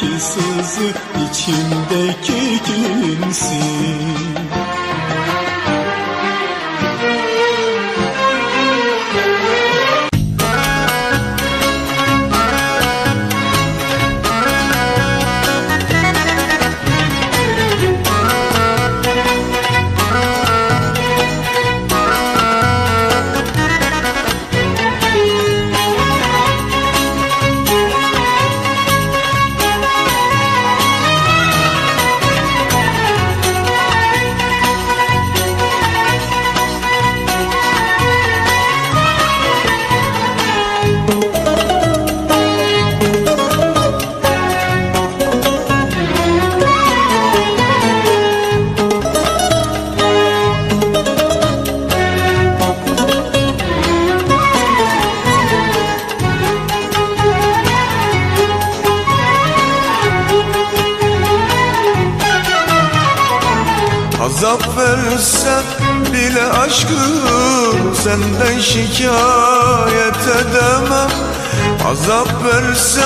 Kalbimdeki sızı içimdeki kimsin şikayet edemem. Azap verse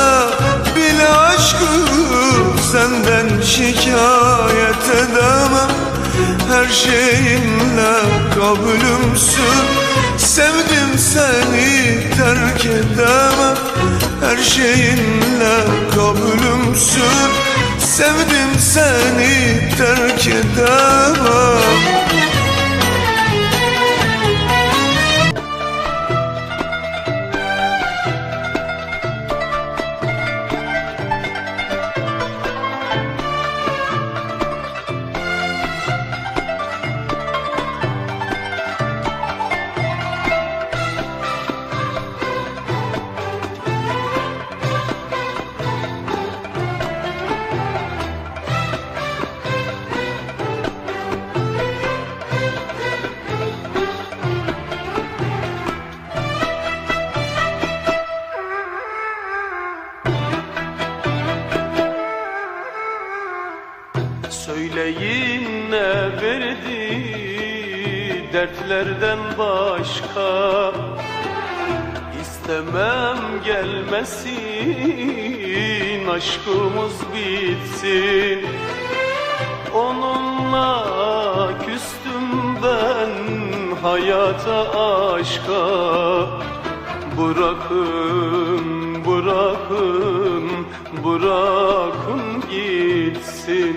bile aşkım Senden şikayet edemem. Her şeyinle kabulümsün. Sevdim seni terk edemem. Her şeyinle kabulümsün. Sevdim seni terk edemem gelmesin aşkımız bitsin. Onunla küstüm ben hayata aşka. Bırakın, bırakın, bırakın gitsin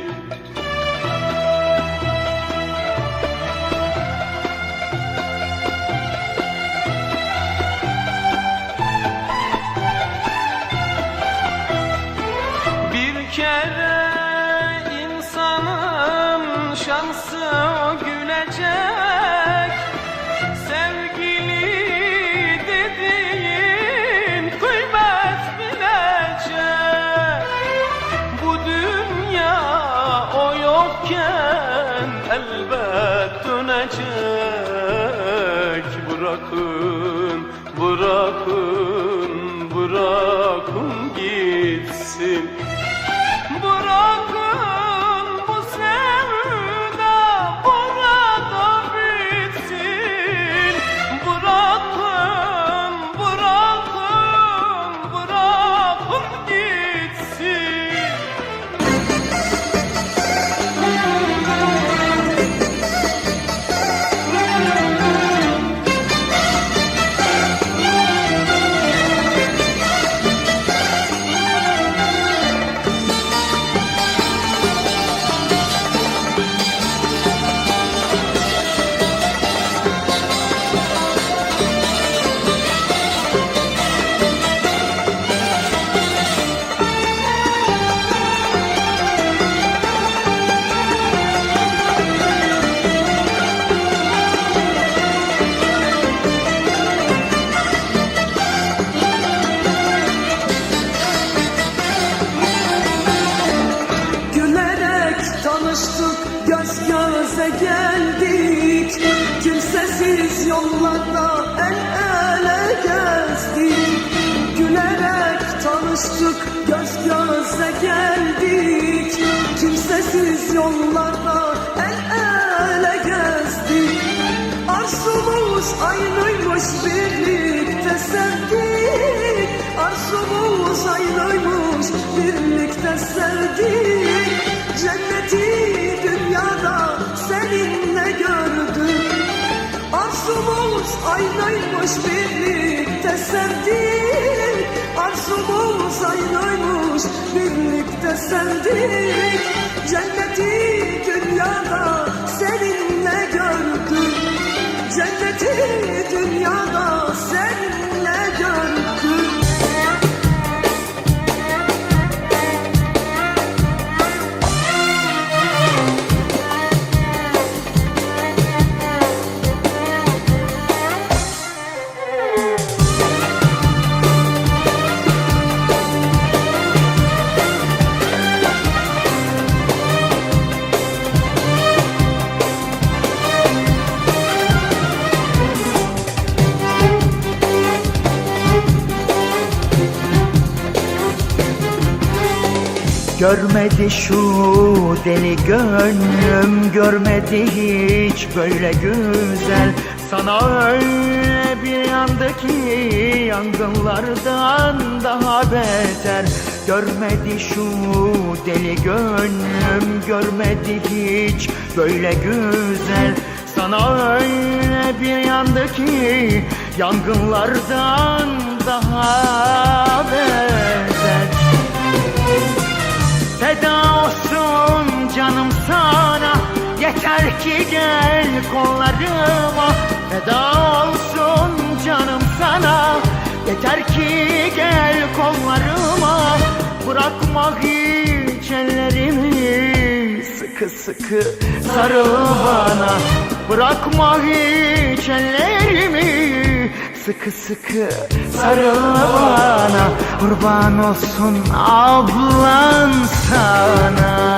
yokken elbet dönecek Bırakın, bırakın, bırakın gitsin yollarda el ele gezdik Gülerek tanıştık, göz göze geldik. Kimsesiz yollarda el ele gezdik. Arzumuz aynıymış birlik Arzumuz aynıymış birlikte sevdik. Cenneti Aynıymış birlikte sevdik. Arzumuz aynıymış birlikte sevdik. Cenneti dünyada seninle Görmedi şu deli gönlüm Görmedi hiç böyle güzel. Sana öyle bir yandı ki Yangınlardan daha beter. Görmedi şu deli gönlüm Görmedi hiç böyle güzel. Sana öyle bir yandı ki Yangınlardan daha beter Ki gel kollarıma Feda olsun canım sana. Yeter ki gel kollarıma Bırakma hiç ellerimi. Sıkı sıkı sarıl bana Bırakma hiç ellerimi. Sıkı sıkı sarıl bana Kurban olsun ablan sana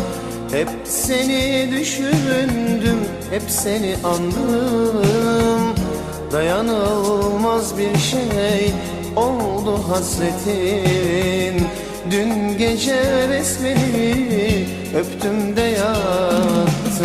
hep seni düşündüm, hep seni andım. Dayanılmaz bir şey oldu hasretin. Dün gece resmini öptüm de yattım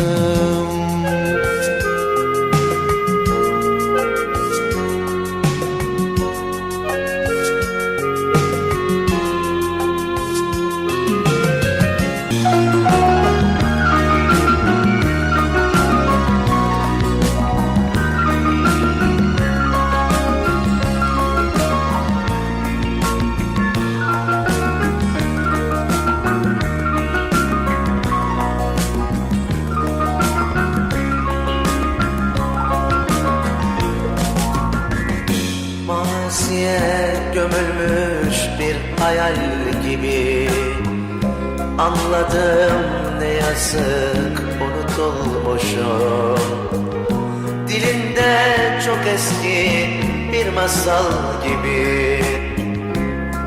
eski bir masal gibi.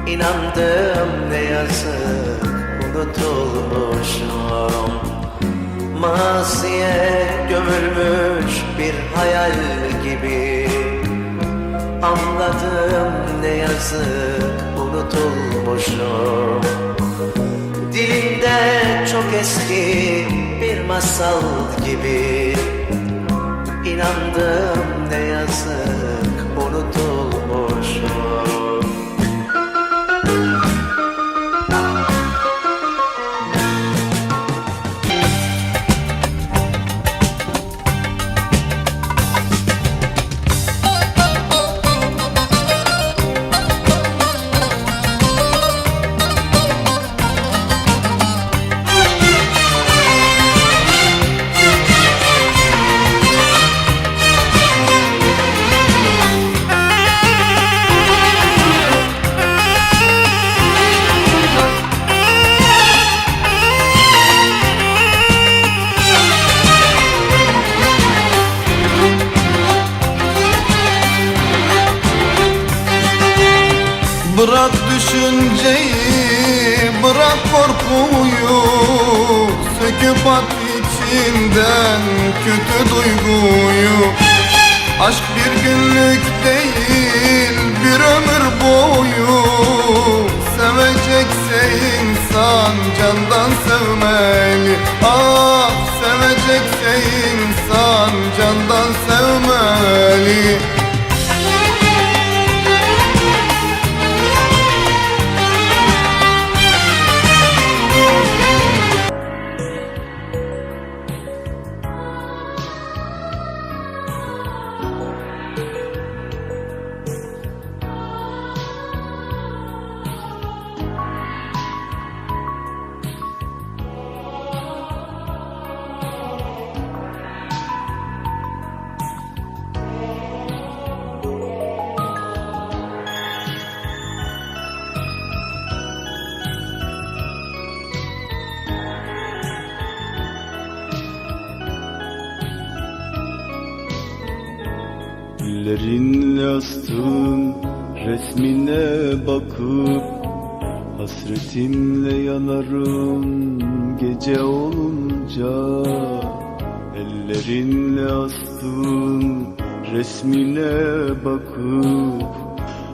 İnandım ne yazık unutulmuşum. Masiye gömülmüş bir hayal gibi. Anladım ne yazık unutulmuşum. Dilimde çok eski bir masal gibi İnandım ne yazık unutulmuşum düşünceyi Bırak korkuyu Söküp at içinden kötü duyguyu. Aşk bir günlük değil bir ömür boyu. Sevecekse insan candan sevmeli. Ah sevecekse insan candan sevmeli Ellerinle astığın resmine bakıp Hasretimle yanarım. Gece olunca Ellerinle astığın resmine bakıp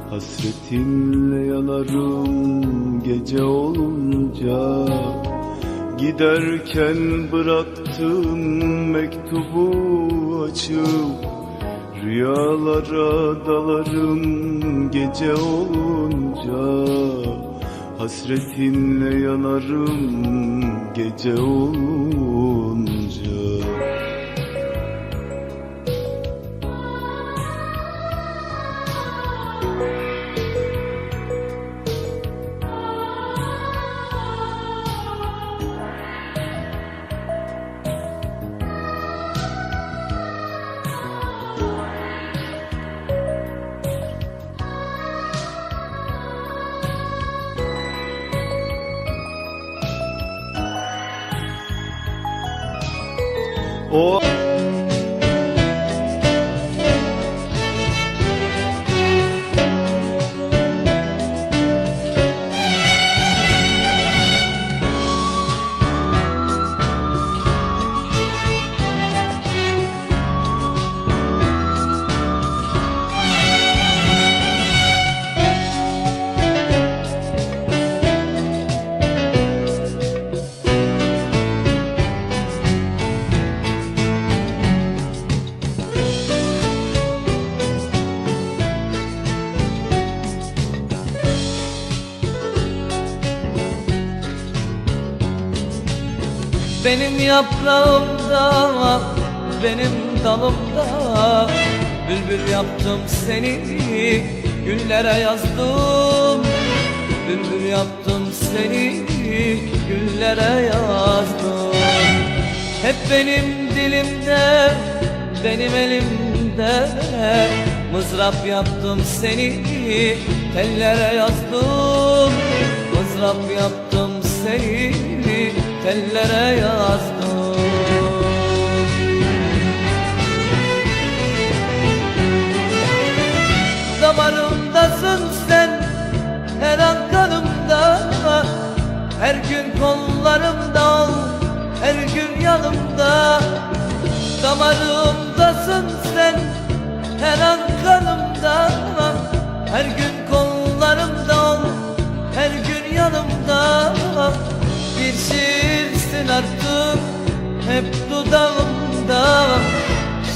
Hasretimle yanarım. Gece olunca Giderken bıraktım mektubu açıp Rüyalara dalarım gece olunca. Hasretinle yanarım gece olunca yaprağımda, benim dalımda. Bülbül yaptım seni, güllere yazdım. Bülbül yaptım seni, güllere yazdım. Hep benim dilimde, benim elimde. Mızrap yaptım seni, tellere yazdım. Mızrap yaptım seni, tellere yazdım Damarımdasın sen her an kanımda Her gün kollarımda ol her gün yanımda. Damarımdasın sen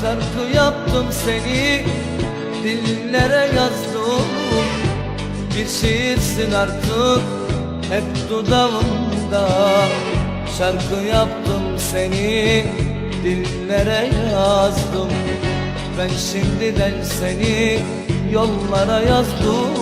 Şarkı yaptım seni. Dillere yazdım. Bir şiirsin artık hep dudağımda. Şarkı yaptım seni dillere yazdım. Ben şimdiden seni yollara yazdım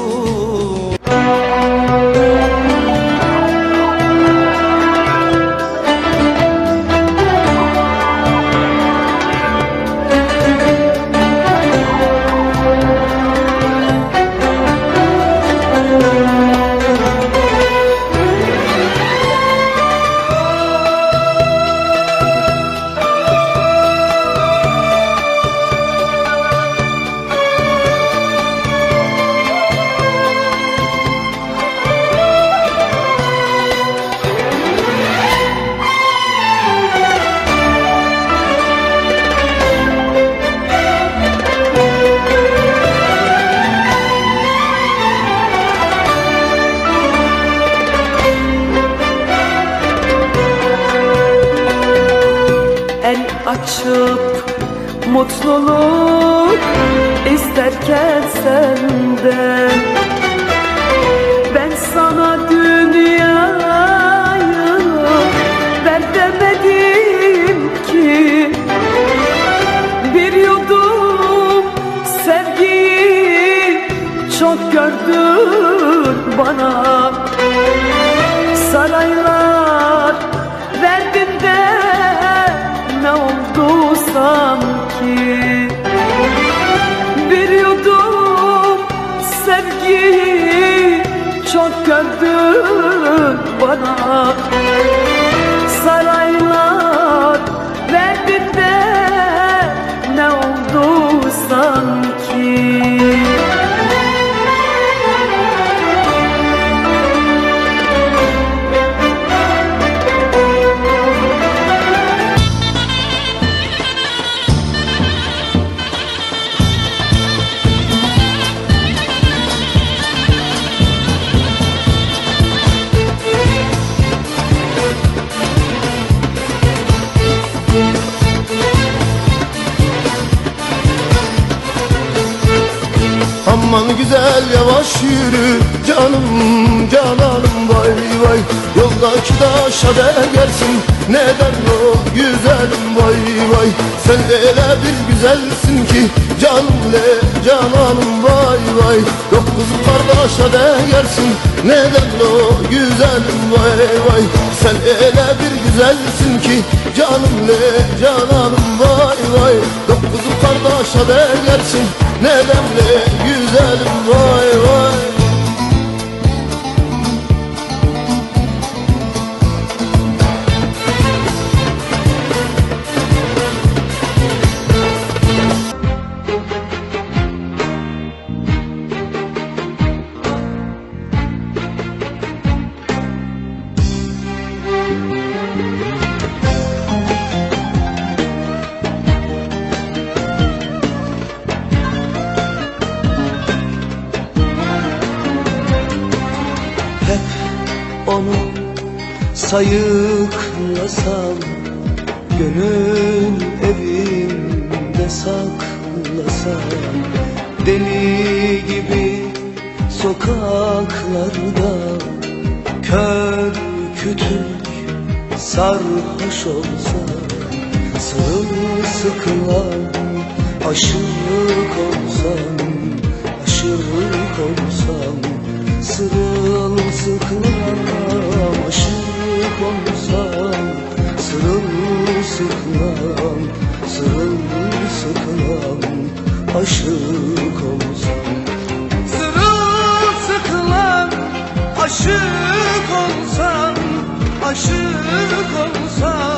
Mutluluk isterken senden Ben sana dünyayı ver demedim ki. Bir yudum sevgiyi çok gördün bana Yoldaki taşa gelsin neden o güzelim? Vay vay Sen öyle bir güzelsin ki canım le cananım. Vay vay Dokuz kardeşe gelsin neden o güzelim? Vay vay Sen öyle bir güzelsin ki canım le cananım. Vay vay Dokuz kardeşe gelsin neden le güzelim? Vay vay sayıklasam Gönül evimde saklasam Deli gibi sokaklarda Kör kütük sarhoş olsam Sırılsıklam aşık olsam Aşık olsam Sırılsıklam olsam Sırılsıklam Sırılsıklam aşık olsam Sırılsıklam aşık olsam Aşık olsam